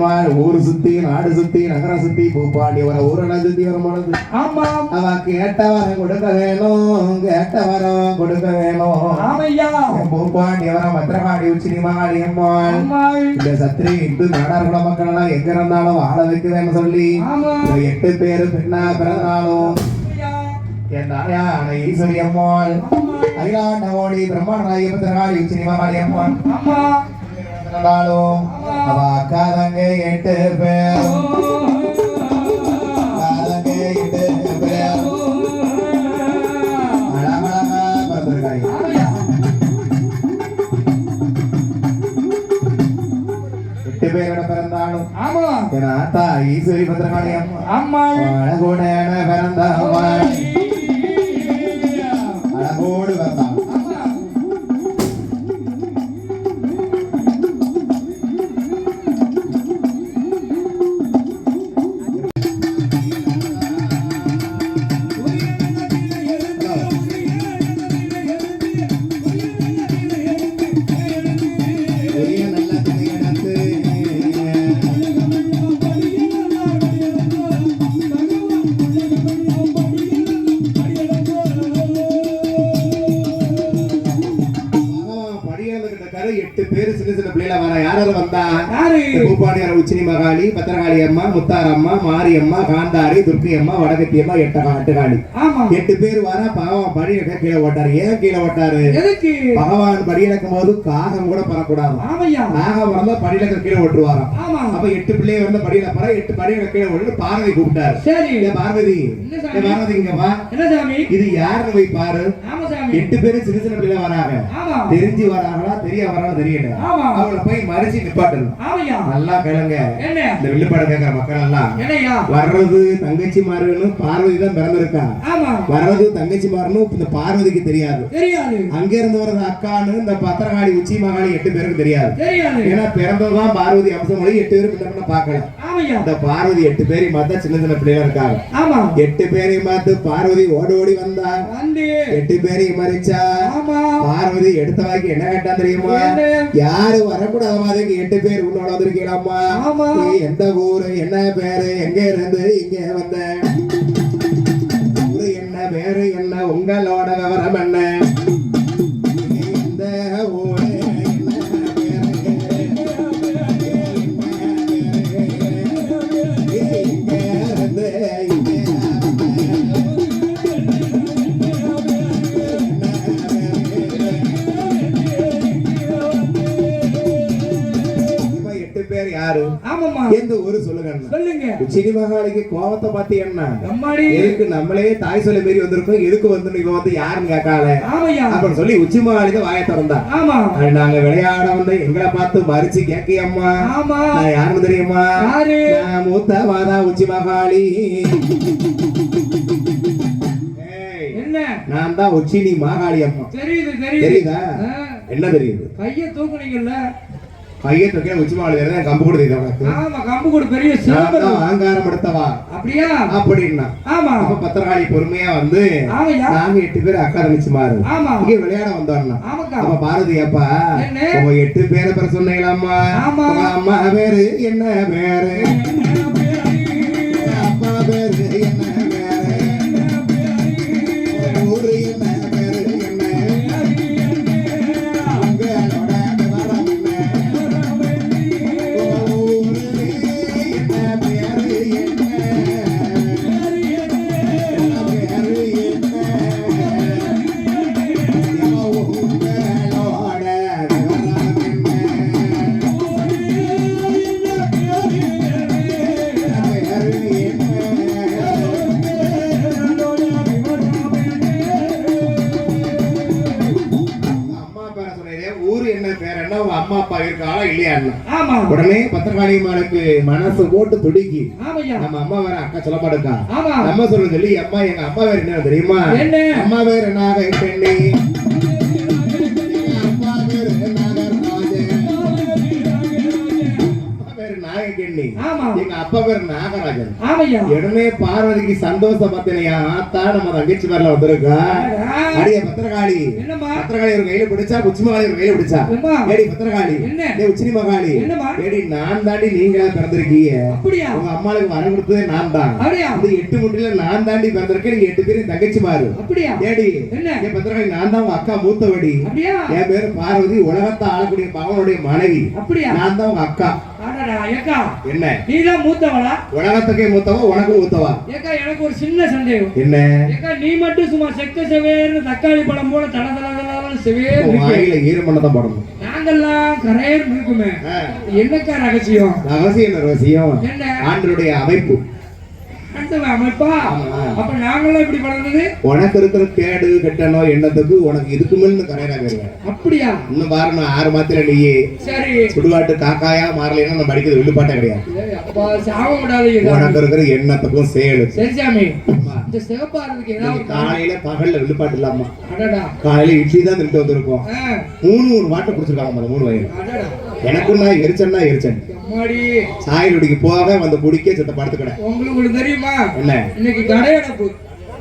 சுத்தி நாடு சுத்தி நகரம் சுத்தி பூப்பாண்டி வர ஊரெல்லாம் சுத்தி வர பொழுது ஆமாம் அவ கேட்ட வரம் கொடுக்க வேணும் கேட்ட வரம் கொடுக்க வேணும். ஆமையா. பூப்பாண்டி வர மத்திரகாடி உச்சி மகாளி அம்மாள். இந்த சத்திரி இந்து நாடார் குல மக்கள் எல்லாம் எங்க இருந்தாலும் வாழ வைக்கிறேன்னு சொல்லி ஆமா. எட்டு பேரு பெண்ணா பிறந்தாலும் என் தாயான ஈஸ்வரி அம்மாள். அகிலாண்ட ஓடி பிரம்மாண்டாய பத்திரகாளி உச்சி மகாளி அம்மாள். அம்மா பிறந்தாலும் அவ அக்கா தங்க எட்டு பேர். தங்க எட்டு பேர். அழகழகா பிறந்திருக்காங்க எட்டு பேரோட பிறந்தாலும் ஆமா. என் ஆத்தா ஈஸ்வரி பத்திரகாளி அம்மா. அழகுடன யாரும் வந்தா யாரு? பூப்பாடியார் உச்சினி மகாளி பத்திரகாளி அம்மா முத்தாரம்மா மாரியம்மா காந்தாரி துர்க்கி அம்மா வடகத்தி அம்மா எட்டகா எட்டுகாளி. ஆமா. எட்டு பேர் வர பாவம் படியக்க கீழே ஓட்டாரு. ஏன் கீழே ஓட்டாரு? எதுக்கு? பகவான் படியிழக்கும் போது காகம் கூட பறக்கூடாது ஆமையா? நாகம் வந்தா படியிலக்க கீழே ஓட்டுவாராம். ஆமா. அப்ப எட்டு பிள்ளைய வந்து படியில பற எட்டு படியில கீழே ஓட்டு பார்வதி கூப்பிட்டாரு. சரி. பார்வதி. பார்வதி என்ன சாமி? இது யாருன்னு போய் பாரு. எட்டு பேரும் சின்ன சின்ன பிள்ளை வராங்க. தெரிஞ்சு வராங்களா தெரிய வராங்களா தெரியல. அவங்கள போய் மறிச்சு நிப்பாட்டணும். ஆமையா நல்லா கேளுங்க. என்ன இந்த வில்லுப்பாடு கேட்கிற மக்கள் எல்லாம் வர்றது தங்கச்சி மாறுன்னு பார்வதி தான் பிறந்திருக்கா. வர்றது தங்கச்சி மாறுன்னு இந்த பார்வதிக்கு தெரியாது. அங்க இருந்து வர்றது அக்கான்னு இந்த பத்திரகாளி உச்சி மகாளி எட்டு பேருக்கு தெரியாது. ஏன்னா பிறந்ததுதான் பார்வதி அம்சம் மொழி எட்டு பேரும் பின்ன பார்க்கல. ஆமையா இந்த பார்வதி எட்டு பேரையும் பார்த்தா சின்ன சின்ன பிள்ளைகள் இருக்காங்க. ஆமா. எட்டு பேரையும் பார்த்து பார்வதி ஓடி ஓடி வந்தா. எட்டு பேரையும் மறிச்சா. பார்வதி எடுத்த வாக்கி என்ன கேட்டா தெரியுமா? யாரு வரக்கூடாத மாதிரி எட்டு பேர் உன்னோட வந்திருக்கீங்களாம்மா ஆமா. நீ எந்த ஊரு என்ன பேரு எங்க இருந்து இங்க வந்த? ஊரு என்ன பேரு என்ன உங்களோட விவரம் என்ன? பேர் யாரு? ஆமாம்மா. எந்த ஊரு சொல்லுங்க. சொல்லுங்க. உச்சினி மகாளிக்கு கோபத்தை பார்த்து என்ன அம்மாடி எதுக்கு நம்மளே தாய் சொல்ல மாரி வந்திருக்கோம் எதுக்கு வந்து இவன் வந்து யாருன்னு கேட்கால ஆமையா. அப்படின்னு சொல்லி உச்சி தான் வாயை திறந்தா. ஆமா. நாங்க விளையாட வந்து எங்களை பார்த்து மறிச்சு கேக்கியம்மா ஆமா. நான் யாருன்னு தெரியுமா? யாரு? மூத்த மாதா உச்சி என்ன? நான் தான் உச்சினி மாகாளி அம்மா. தெரியுது தெரியுது. என்ன தெரியுது? கைய தூக்குனீங்கல்ல. கையை தூக்கின உச்சி மகாளி தெரியுதா கம்பு கொடுத்தது உனக்கு ஆமா கம்பு கூட பெரிய நான் சிலம்பரம் தான் ஆங்காரம் எடுத்தவா? அப்படியா? அப்படின்னா. ஆமா. அப்ப பத்திரகாளி பொறுமையா வந்து நாங்க எட்டு பேர் அக்கா தங்கச்சி மாறு ஆமா. இங்க விளையாட வந்தோம்னா. அப்ப பாரதி அப்பா? உங்க எட்டு பேரை பேர சொன்னீங்களாம்மா? ஆமா. அம்மா பேரு என்ன பேரு அம்மா அப்பா இருக்காளா இல்லையா ஆமா. உடனே பத்திரகாளியம்மாளுக்கு மனசு போட்டு துடிக்கி நம்ம அம்மா வேற அக்கா சொல்ல மாட்டேக்கா. ஆமா. நம்ம சொல்றது சொல்லி அம்மா எங்க அம்மா வேற என்ன தெரியுமா? என்ன? அம்மா வேற நாக பெண்ணி. எங்க அப்பா பேர் நாகராஜன். உடனே பார்வதிக்கு சந்தோஷம் பார்த்தனையா ஆத்தா நம்ம தங்கச்சி பேர்ல வந்திருக்கா? அடிய பத்திரகாளி. என்னம்மா? பத்திரகாளி ஒரு கையில பிடிச்சா உச்சிமகாளி ஒரு கையில பிடிச்சா? ஏடி பத்திரகாளி. என்ன? ஏய் உச்சினி மகாளி என்னம்மா? ஏடி நான் தாண்டி நீங்களா பிறந்திருக்கீங்க? அப்படியா? உங்க அம்மாளுக்கு கொடுத்ததே நான் தான். அப்படியா? இந்த எட்டு முட்டில நான் தாண்டி பிறந்திருக்கேன். நீங்க எட்டு பேரும் தங்கச்சி மாறு அப்படியா? ஏடி என் பத்திரகாளி நான் தான் உங்க அக்கா மூத்தவடி. என் பேரு பார்வதி. உலகத்தை ஆளக்கூடிய பவனுடைய மனைவி. அப்படியா? நான் தான் உங்க அக்கா. ஏக்கா. என்ன? நீதான் மூத்தவளா? உலகத்துக்கே மூத்தவா உனக்கு மூத்தவா? ஏக்கா எனக்கு ஒரு சின்ன சந்தேகம். என்ன? ஏக்கா நீ மட்டும் சும்மா செக்க செவேர்னு தக்காளி பழம் போல தல தல தலன்னு செவேர். வாயில ஈரமண்ண தான் போடணும். நாங்கெல்லாம் கரையர் இருக்குமே. என்னக்கா ரகசியம்? ரகசியம் ரகசியம்? என்ன? ஆண்டருடைய அமைப்பு. அமைப்பா? ஆமா. அப்ப நாங்களாம் இப்படி வளர்ந்தது? உனக்கு இருக்கிற கேடு கெட்டனோ எண்ணத்துக்கு உனக்கு இதுக்கு போயிருவேன் அப்படியா? இன்னும் பாரு நான் ஆறு மாத்திர நீயே சரி. சுடுகாட்டு காக்காயா மாறலைன்னா நம்ம வில்லுப்பாட்டே கிடையாது. உனக்கு இருக்கிற எண்ணத்துக்கும் செயலுக்கும் சரி சாமி. இந்த சிவப்பா இருக்கு ஏதாவது காலையில பகல்ல வில்லுப்பாட்டு இல்லாம. அடடா. காலையில இட்லி தான் தின்ட்டு வந்திருக்கோம். மூணு மூணு வாட்டை குடிச்சிருக்காங்க மூணு வயது எனக்கும் நான் எரிச்சன்னா எரிச்சன் சாயலுடிக்கு போக வந்து குடிக்க செத்த படுத்து கடை உங்களுக்கு தெரியுமா? என்ன? இன்னைக்கு கடையடப்பு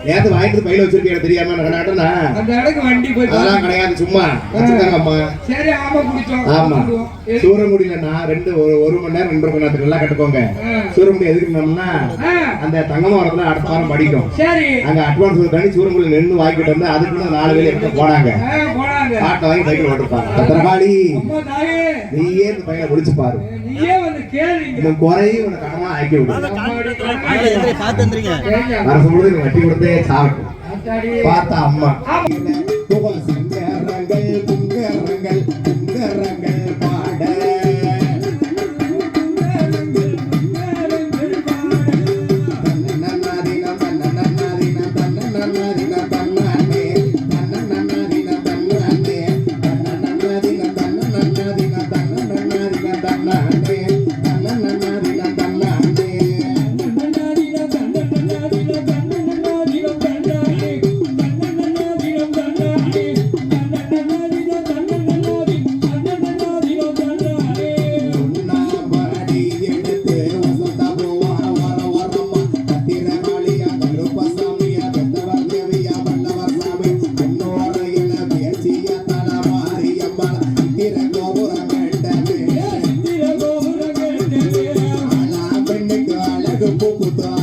நேத்து வாங்கிட்டு பையில வச்சிருக்கேன் தெரியாம நடனாட்டனா அந்த இடத்துக்கு வண்டி போய் அதெல்லாம் கிடையாது சும்மா. வச்சிருக்காங்க அம்மா சரி ஆமா குடிச்சோம். ஆமா. குடிச்சிடுவோம். எது- சூரங்குடியில நான் ரெண்டு ஒரு ஒரு மணி நேரம் ரெண்டு மணி நேரத்துக்கு நல்லா கட்டுக்கோங்க. சூரங்குடி எதுக்குனோம்னா அந்த தங்கமரத்துல அடுத்த வாரம் படிக்கும். சரி. அங்க அட்வான்ஸ் பண்ணி சூரங்குடியில நின்று வாங்கிட்டு வந்து அதுக்குன்னு நாலு வேலை எடுத்து போனாங்க. போனாங்க. ஆட்டை வாங்கி பைக்கில் ஓட்டிருப்பாங்க. பத்திரகாளி நீயே இந்த பையனை முடிச்சு பாரு. நீயே வந்து கேளுங்க இந்த குறையும் உனக்கு கனமா ஆக்கி விடு. அம்மாடி, பார்த்து வந்துருங்க. கேளுங்க. அரசு முழுது நீ வட்டி கொடுத்தே சாப்பிட்டு. பார்த்தா அம்மா. with the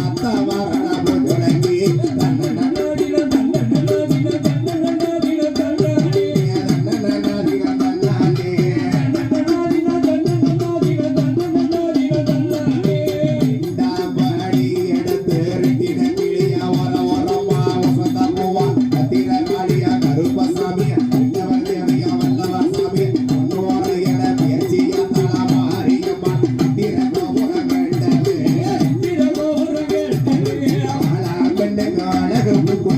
அழகு